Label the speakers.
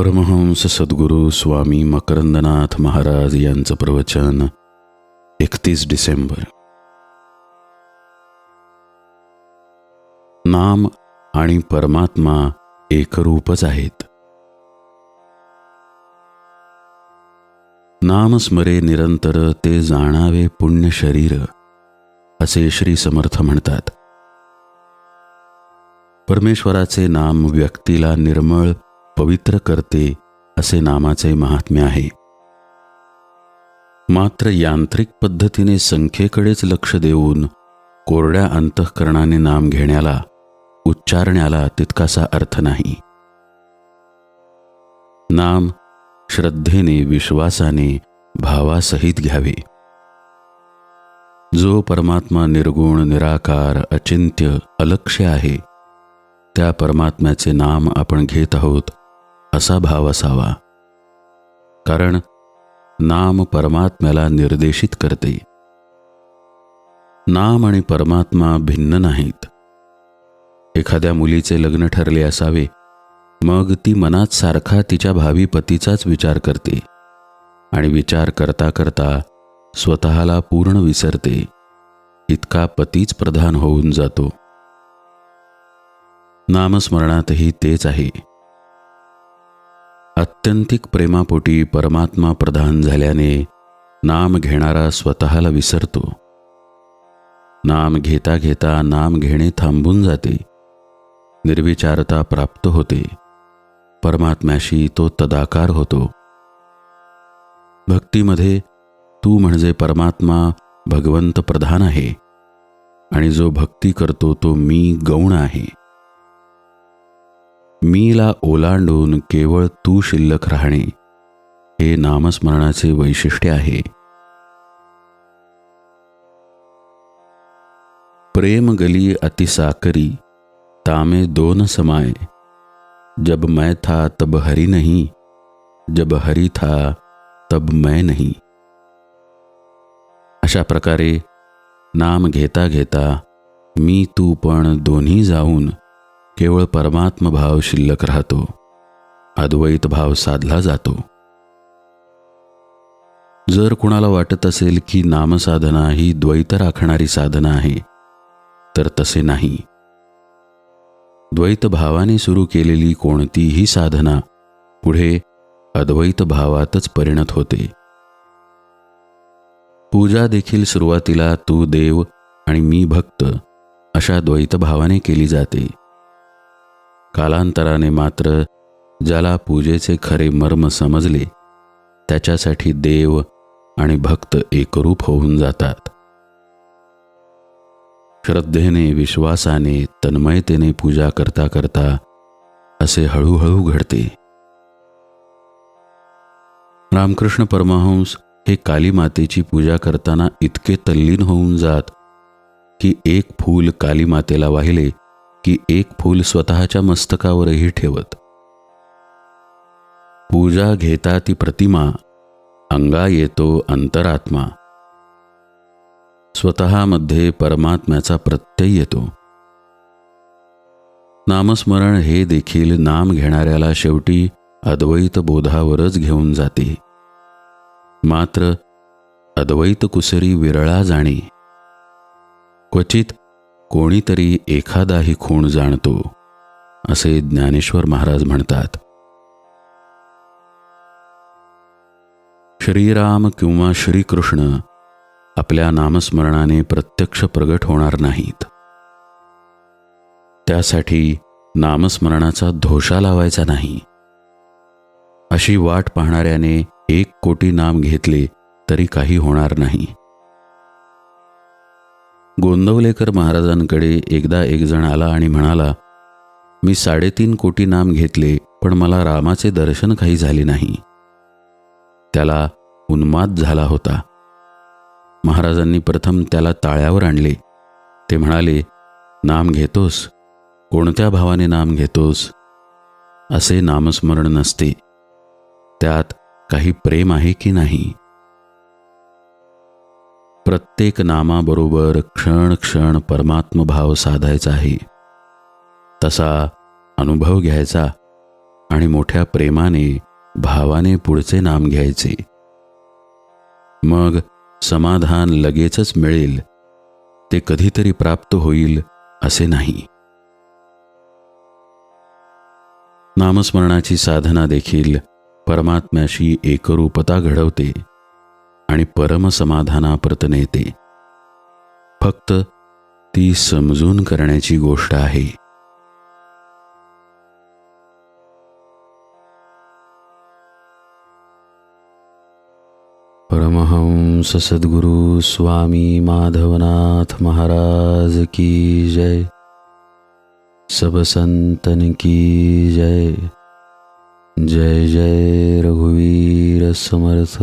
Speaker 1: परमहंस सद्गुरू स्वामी मकरंदनाथ महाराज यांचं प्रवचन एकतीस डिसेंबर. नाम आणि परमात्मा एकरूपच आहेत. नाम स्मरे निरंतर ते जाणावे पुण्य शरीर असे श्री समर्थ म्हणतात. परमेश्वराचे नाम व्यक्तीला निर्मळ पवित्र करते असे नामाचे महात्म्य आहे. मात्र यांत्रिक पद्धतीने संख्येकडेच लक्ष देऊन कोरड्या अंतःकरणाने नाम घेण्याला उच्चारण्याला तितकासा अर्थ नाही. नाम श्रद्धेने विश्वासाने भावासहित घ्यावे. जो परमात्मा निर्गुण निराकार अचिंत्य अलक्ष्य आहे त्या परमात्म्याचे नाम आपण घेत आहोत असा भाव असावा. कारण नाम परमात्म्याला निर्देशित करते. नाम आणि परमात्मा भिन्न नाहीत. एखाद्या मुलीचे लग्न ठरले असावे मग ती मनात सारखा तिच्या भावी पतीचाच विचार करते आणि विचार करता करता स्वतःला पूर्ण विसरते. इतका पतीच प्रधान होऊन जातो. नामस्मरणातही तेच आहे. अत्यंतिक प्रेमापोटी परमात्मा प्रधान झाल्याने नाम घेणारा स्वतःला विसरतो. नाम घेता घेता नाम घेणे थांबून जाते. निर्विचारता प्राप्त होते. परमात्म्याशी तो तदाकार होतो. भक्तीमध्ये तू म्हणजे परमात्मा भगवंत प्रधान आहे. आणि जो भक्ती करतो तो मी गौण आहे. मीला ओलांडून केवळ तू शिल्लक राहणे हे नामस्मरणाचे वैशिष्ट्य आहे. प्रेम गली अति साकरी तामे दोन समाय. जब मैं था तब हरी नहीं जब हरी था तब मैं नहीं. अशा प्रकारे नाम घेता घेता मी तू पण दोन्ही जाऊन केवळ परमात्मभाव शिल्लक राहतो अद्वैत भाव साधला जातो. जर कुणाला वाटत असेल की नामसाधना ही द्वैत राखणारी साधना आहे तर तसे नाही. द्वैत भावाने सुरू केलेली कोणतीही साधना पुढे अद्वैत भावातच परिणत होते. पूजा देखील सुरुवातीला तू देव आणि मी भक्त अशा द्वैत भावाने केली जाते. कालांतराने मात्र ज्याला पूजेचे खरे मर्म समजले त्याच्यासाठी देव आणि भक्त एकरूप होऊन जातात. श्रद्धेने विश्वासाने तन्मयतेने पूजा करता करता असे हळूहळू घडते. रामकृष्ण परमहंस हे काली मातेची पूजा करताना इतके तल्लीन होऊन जात की एक फूल कालीमातेला वाहिले की एक फूल स्वतःच्या मस्तकावरही ठेवत. पूजा घेता ती प्रतिमा अंगा येतो अंतरात्मा. स्वतःमध्ये परमात्म्याचा प्रत्यय येतो. नामस्मरण हे देखील नाम घेणाऱ्याला शेवटी अद्वैत बोधावरच घेऊन जाते. मात्र अद्वैत कुसरी विरळा जाणे. क्वचित कोणीतरी एखादाही खूण जाणतो असे ज्ञानेश्वर महाराज म्हणतात. श्रीराम किंवा श्रीकृष्ण आपल्या नामस्मरणाने प्रत्यक्ष प्रगट होणार नाहीत. त्यासाठी नामस्मरणाचा धोशा लावायचा नाही. अशी वाट पाहणाऱ्याने एक कोटी नाम घेतले तरी काही होणार नाही. गोंदवलेकर महाराजांकडे एकदा एक जण आला आणि म्हणाला मी साडेतीन कोटी नाम घेतले पण मला रामाचे दर्शन काही झाले नाही. त्याला उन्माद झाला होता. महाराजांनी प्रथम त्याला ताळ्यावर आणले. ते म्हणाले नाम घेतोस? कोणत्या भावाने नाम घेतोस? असे नामस्मरण नसते. त्यात काही प्रेम आहे की नाही? प्रत्येक नामाबरोबर क्षण क्षण परमात्मभाव साधायचा आहे. तसा अनुभव घ्यायचा आणि मोठ्या प्रेमाने भावाने पुढचे नाम घ्यायचे. मग समाधान लगेचच मिळेल. ते कधीतरी प्राप्त होईल असे नाही. नामस्मरणाची साधना देखील परमात्म्याशी एकरूपता घडवते. आणि परमसमाधानाप्रत नेते. फक्त ती समजून करण्याची गोष्ट आहे. परमहंस सद्गुरु स्वामी माधवनाथ महाराज की जय. सब संतन की जय. जय जय रघुवीर समर्थ.